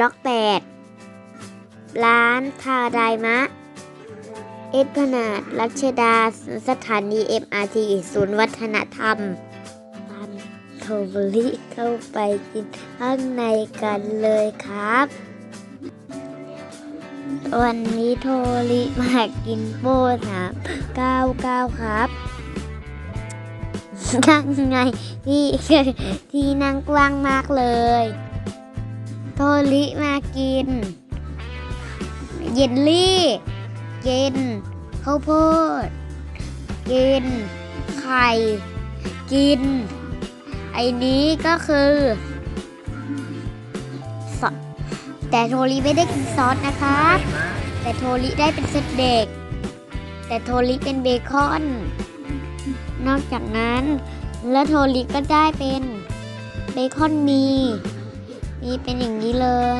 ล็อกแปดร้านทาไดมะ เอสพนาดรัชดา สถานี MRT ศูนย์วัฒนธรรมตามโทบลิเข้าไปกินข้างในกันเลยครับ วันนี้โทริมากินโป้สามเก้าเก้าครับนั่งไงที่ที่นั่งกว้างมากเลย โทริมากิน เยลลี่กินข้าวโพด กิน ไข่ กิน ไอ้นี้ก็คือแต่โทริไม่ได้กินซอสนะครับแต่โทริได้เป็นเซตเด็ก แต่โทริเป็นเบคอน นอกจากนั้น แล้วโทริก็ได้เป็นเบคอนมี มีเป็นอย่างนี้เลย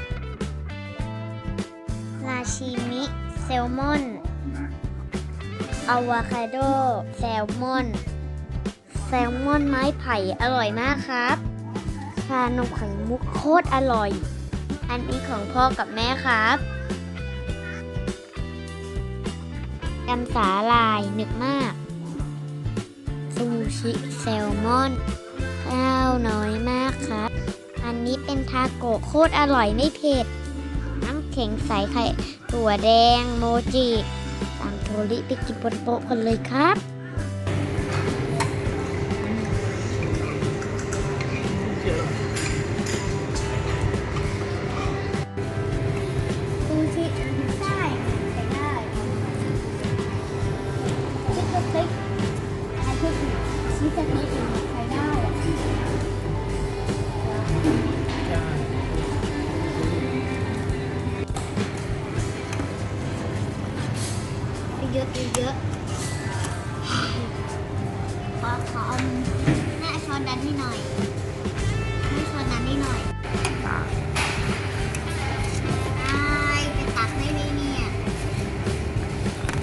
ราชิมิแซลมอนอะวาคาโดแซลมอน แซลมอนไม้ไผ่อร่อยมากครับชานมไข่มุกโคตรอร่อย อันนี้ของพ่อกับแม่ครับยำสาลายหนึกมากซูชิแซลมอนข้าวน้อยมากครับ นนี้เป็นทาโกะโคตรอร่อยไม่เผ็ด น้ำแข็งใสไข่ถั่วแดงโมจิตามโทริไปกินบนโต๊ะกันเลยครับซูชิได้ใช้ได้ชิคกี้พายอะไขอขอหน้าช้อนดันให้หน่อยให้ช้อนดันให้หน่อยได้จะตักได้ไหมเนี่ย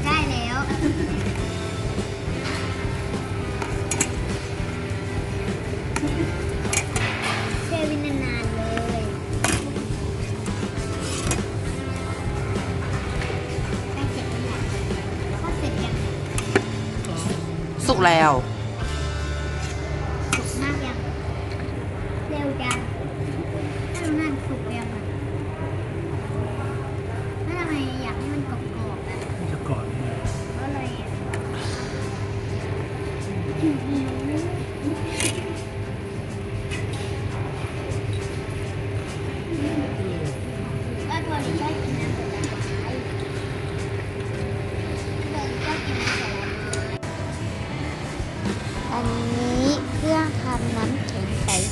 ได้แล้วแช่วินนานๆเลยใกล้เสร็จแล้วเนี่ยก็เสร็จยัง สุกแล้ว เร็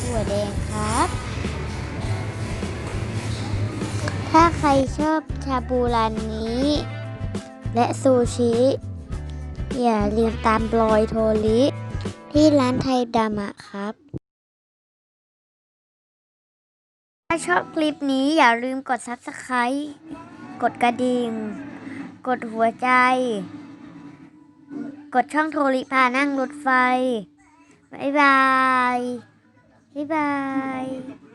ถั่วแดงครับ ถ้าใครชอบชาบูร้านนี้ และซูชิ อย่าลืมตามรอยโทริที่ร้านไทยดามะครับ ถ้าชอบคลิปนี้อย่าลืมกด Subscribe กดกระดิ่ง กดหัวใจ กดช่องโทริพานั่งรถไฟ บ๊ายบาย บ๊ายบาย